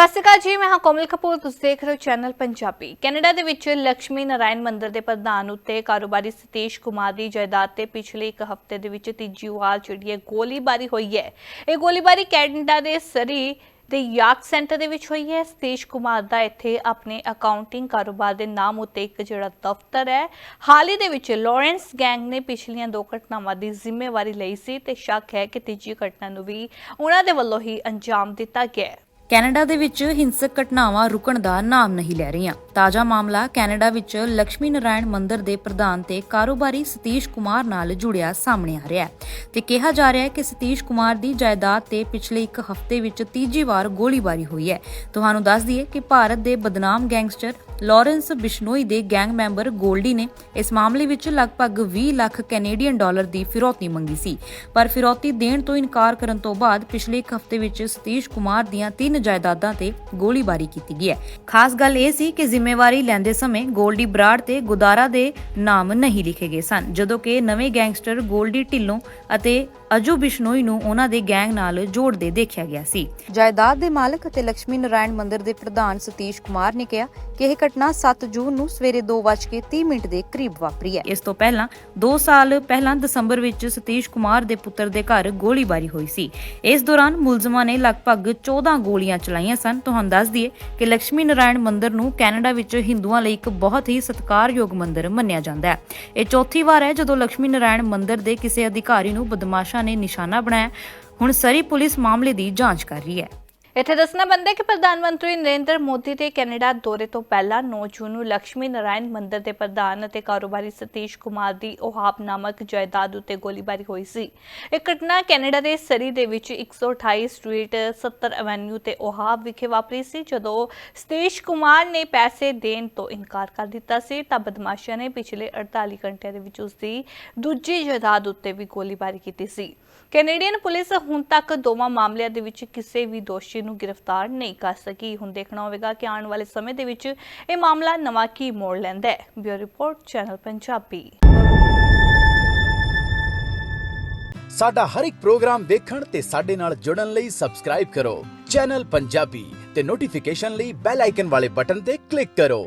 ਸਤਿ ਸ਼੍ਰੀ ਅਕਾਲ ਜੀ, ਮੈਂ ਹਾਂ ਕੋਮਲ ਕਪੂਰ, ਤੁਸੀਂ ਦੇਖ ਰਹੇ ਹੋ ਚੈਨਲ ਪੰਜਾਬੀ। ਕੈਨੇਡਾ ਦੇ ਵਿੱਚ ਲక్ష్ਮੀ ਨਾਰਾਇਣ ਮੰਦਿਰ ਦੇ ਪ੍ਰਧਾਨ ਉੱਤੇ ਕਾਰੋਬਾਰੀ ਸਤੀਸ਼ ਕੁਮਾਰ ਦੀ ਜਾਇਦਾਦ ਤੇ ਪਿਛਲੇ ਇੱਕ ਹਫ਼ਤੇ ਦੇ ਵਿੱਚ ਤੀਜੀ ਵਾਰ ਜਿਹੜੀ ਹੈ ਗੋਲੀਬਾਰੀ ਹੋਈ ਹੈ। ਇਹ ਗੋਲੀਬਾਰੀ ਕੈਨੇਡਾ ਦੇ ਸਰੀ ਦੇ ਯਾਕ ਸੈਂਟਰ ਦੇ ਵਿੱਚ ਹੋਈ ਹੈ। ਸਤੀਸ਼ ਕੁਮਾਰ ਦਾ ਇੱਥੇ ਆਪਣੇ ਅਕਾਊਂਟਿੰਗ ਕਾਰੋਬਾਰ ਦੇ ਨਾਮ ਉੱਤੇ ਇੱਕ ਜਿਹੜਾ ਦਫ਼ਤਰ ਹੈ। ਹਾਲ ਹੀ ਦੇ ਵਿੱਚ ਲਾਰੈਂਸ ਗੈਂਗ ਨੇ ਪਿਛਲੀਆਂ ਦੋ ਘਟਨਾਵਾਂ ਦੀ ਜ਼ਿੰਮੇਵਾਰੀ ਲਈ ਸੀ ਤੇ ਸ਼ੱਕ ਹੈ ਕਿ ਤੀਜੀ ਘਟਨਾ ਨੂੰ ਵੀ ਉਹਨਾਂ ਦੇ ਵੱਲੋਂ ਹੀ ਅੰਜਾਮ ਦਿੱਤਾ ਗਿਆ ਹੈ। ਕੈਨੇਡਾ ਦੇ ਵਿੱਚ ਹਿੰਸਕ ਘਟਨਾਵਾਂ ਰੁਕਣ ਦਾ ਨਾਮ ਨਹੀਂ ਲੈ ਰਹੀਆਂ। ਤਾਜ਼ਾ ਮਾਮਲਾ ਕੈਨੇਡਾ ਵਿੱਚ ਲక్ష్ਮੀ ਨਾਰਾਇਣ ਮੰਦਿਰ ਦੇ ਪ੍ਰਧਾਨ ਤੇ ਕਾਰੋਬਾਰੀ ਸਤੀਸ਼ ਕੁਮਾਰ ਨਾਲ ਜੁੜਿਆ ਸਾਹਮਣੇ ਆ ਰਿਹਾ ਹੈ ਤੇ ਕਿਹਾ ਜਾ ਰਿਹਾ ਹੈ ਕਿ ਸਤੀਸ਼ ਕੁਮਾਰ ਦੀ ਜਾਇਦਾਦ ਤੇ ਪਿਛਲੇ ਇੱਕ ਹਫ਼ਤੇ ਵਿੱਚ ਤੀਜੀ ਵਾਰ ਗੋਲੀਬਾਰੀ ਹੋਈ ਹੈ। ਤੁਹਾਨੂੰ ਦੱਸ ਦਈਏ ਕਿ ਭਾਰਤ ਦੇ ਬਦਨਾਮ ਗੈਂਗਸਟਰ ਲਾਰੈਂਸ ਬਿਸ਼ਨੋਈ ਦੇ ਗੈਂਗ ਮੈਂਬਰ ਗੋਲਡੀ ਨੇ ਇਸ ਮਾਮਲੇ ਵਿੱਚ ਲਗਭਗ 20 ਲੱਖ ਕੈਨੇਡੀਅਨ ਡਾਲਰ ਦੀ ਫਿਰੌਤੀ ਮੰਗੀ ਸੀ। ਪਰ ਫਿਰੌਤੀ ਦੇਣ ਤੋਂ ਇਨਕਾਰ ਕਰਨ ਤੋਂ ਬਾਅਦ ਪਿਛਲੇ ਇੱਕ ਹਫ਼ਤੇ ਵਿੱਚ ਸਤੀਸ਼ ਕੁਮਾਰ ਦੀਆਂ ਤਿੰਨ ਜਾਇਦਾਦਾਂ ਤੇ ਗੋਲੀਬਾਰੀ ਕੀਤੀ ਗਈ ਹੈ। ਖਾਸ ਗੱਲ ਇਹ ਸੀ ਕਿ ਜ਼ਿੰਮੇਵਾਰੀ ਲੈਂਦੇ ਸਮੇਂ ਗੋਲਡੀ ਬਰਾੜ ਤੇ ਗੁਦਾਰਾ ਦੇ ਨਾਮ ਨਹੀਂ ਲਿਖੇ ਗਏ ਸਨ ਜਦੋਂ ਕਿ ਨਵੇਂ ਗੈਂਗਸਟਰ ਗੋਲਡੀ ਢਿੱਲੋਂ ਅਤੇ ਅਜੂ ਬਿਸ਼ਨੋਈ ਨੂੰ ਉਹਨਾਂ ਦੇ ਗੈਂਗ ਨਾਲ ਜੋੜਦੇ ਦੇਖਿਆ ਗਿਆ ਸੀ। ਜਾਇਦਾਦ ਦੇ ਮਾਲਕ ਅਤੇ ਲక్ష్ਮੀ ਨਾਰਾਇਣ ਮੰਦਿਰ ਦੇ ਪ੍ਰਧਾਨ ਸਤੀਸ਼ ਕੁਮਾਰ ਨੇ ਕਿਹਾ ਕਿ ਇਹ ਘਟਨਾ 7 ਜੂਨ ਨੂੰ ਸਵੇਰੇ 2:30 ਮਿੰਟ ਦੇ ਕਰੀਬ ਵਾਪਰੀ ਹੈ। ਇਸ ਤੋਂ ਪਹਿਲਾਂ 2 ਸਾਲ ਪਹਿਲਾਂ ਦਸੰਬਰ ਵਿੱਚ ਸਤੀਸ਼ ਕੁਮਾਰ ਦੇ ਪੁੱਤਰ ਦੇ ਘਰ ਗੋਲੀਬਾਰੀ ਹੋਈ ਸੀ। ਇਸ ਦੌਰਾਨ ਮੁਲਜ਼ਮਾਂ ਨੇ ਲਗਭਗ 14 ਗੋਲੀਆਂ ਚਲਾਈਆਂ ਸਨ। ਤੁਹਾਨੂੰ ਦੱਸ ਦਈਏ ਕਿ ਲక్ష్ਮੀ ਨਾਰਾਇਣ ਮੰਦਿਰ ਨੂੰ ਕੈਨੇਡਾ ਵਿੱਚ ਹਿੰਦੂਆਂ ਲਈ ਇੱਕ ਬਹੁਤ ਹੀ ਸਤਿਕਾਰਯੋਗ ਮੰਦਿਰ ਮੰਨਿਆ ਜਾਂਦਾ ਹੈ। ਇਹ ਚੌਥੀ ਵਾਰ ਹੈ ਜਦੋਂ ਲక్ష్ਮੀ ਨਾਰਾਇਣ ਮੰਦਿਰ ਦੇ ਕਿਸੇ ਅਧਿਕਾਰੀ ਨੂੰ ਬਦਮਾਸ਼ਾਂ ਨੇ ਨਿਸ਼ਾਨਾ ਬਣਾਇਆ। ਹੁਣ ਸਰੀ ਪੁਲਿਸ ਮਾਮਲੇ ਦੀ ਜਾਂਚ ਕਰ ਰਹੀ ਹੈ। ਇੱਥੇ ਦੱਸਣਾ ਬੰਦਾ ਕਿ ਪ੍ਰਧਾਨ ਮੰਤਰੀ ਨਰਿੰਦਰ ਮੋਦੀ ਦੇ ਕੈਨੇਡਾ ਦੌਰੇ ਤੋਂ ਪਹਿਲਾਂ 9 ਜੂਨ ਨੂੰ ਲక్ష్ਮੀ ਨਾਰਾਇਣ ਮੰਦਿਰ ਦੇ ਪ੍ਰਧਾਨ ਅਤੇ ਕਾਰੋਬਾਰੀ ਸਤੀਸ਼ ਕੁਮਾਰ ਦੀ ਓਹਾਬ ਨਾਮਕ ਜਾਇਦਾਦ ਉੱਤੇ ਗੋਲੀਬਾਰੀ ਹੋਈ ਸੀ। ਇਹ ਘਟਨਾ ਕੈਨੇਡਾ ਦੇ ਸਰੀ ਦੇ ਵਿੱਚ 128 ਸਟਰੀਟ 70 ਐਵੇਨਿਊ ਤੇ ਓਹਾਬ ਵਿਖੇ ਵਾਪਰੀ ਸੀ, ਜਦੋਂ ਸਤੀਸ਼ ਕੁਮਾਰ ਨੇ ਪੈਸੇ ਦੇਣ ਤੋਂ ਇਨਕਾਰ ਕਰ ਦਿੱਤਾ ਸੀ। ਤਾਂ ਬਦਮਾਸ਼ਾਂ ਨੇ ਪਿਛਲੇ 48 ਘੰਟਿਆਂ ਦੇ ਵਿੱਚ ਉਸ ਦੀ ਦੂਜੀ ਜਾਇਦਾਦ ਉੱਤੇ ਵੀ ਗੋਲੀਬਾਰੀ ਕੀਤੀ ਸੀ। ਕੈਨੇਡੀਅਨ ਪੁਲਿਸ ਹੁਣ ਤੱਕ ਦੋਵਾਂ ਮਾਮਲਿਆਂ ਦੇ ਵਿੱਚ ਕਿਸੇ ਵੀ ਦੋਸ਼ੀ ਦੋਸ਼ੀ ਨੂੰ ਗ੍ਰਿਫਤਾਰ ਨਹੀਂ ਕਰ ਸਕੀ। ਹੁਣ ਦੇਖਣਾ ਹੋਵੇਗਾ ਕਿ ਆਉਣ ਵਾਲੇ ਸਮੇਂ ਦੇ ਵਿੱਚ ਇਹ ਮਾਮਲਾ ਨਵਾਂ ਕੀ ਮੋੜ ਲੈਂਦਾ ਹੈ। Bureau report, channel Punjabi. ਸਾਡਾ ਹਰ ਇੱਕ ਪ੍ਰੋਗਰਾਮ ਦੇਖਣ ਤੇ ਸਾਡੇ ਨਾਲ ਜੁੜਨ ਲਈ ਸਬਸਕ੍ਰਾਈਬ ਕਰੋ। ਚੈਨਲ ਪੰਜਾਬੀ ਤੇ ਨੋਟੀਫਿਕੇਸ਼ਨ ਲਈ ਬੈਲ ਆਈਕਨ ਵਾਲੇ ਬਟਨ ਤੇ ਕਲਿੱਕ ਕਰੋ।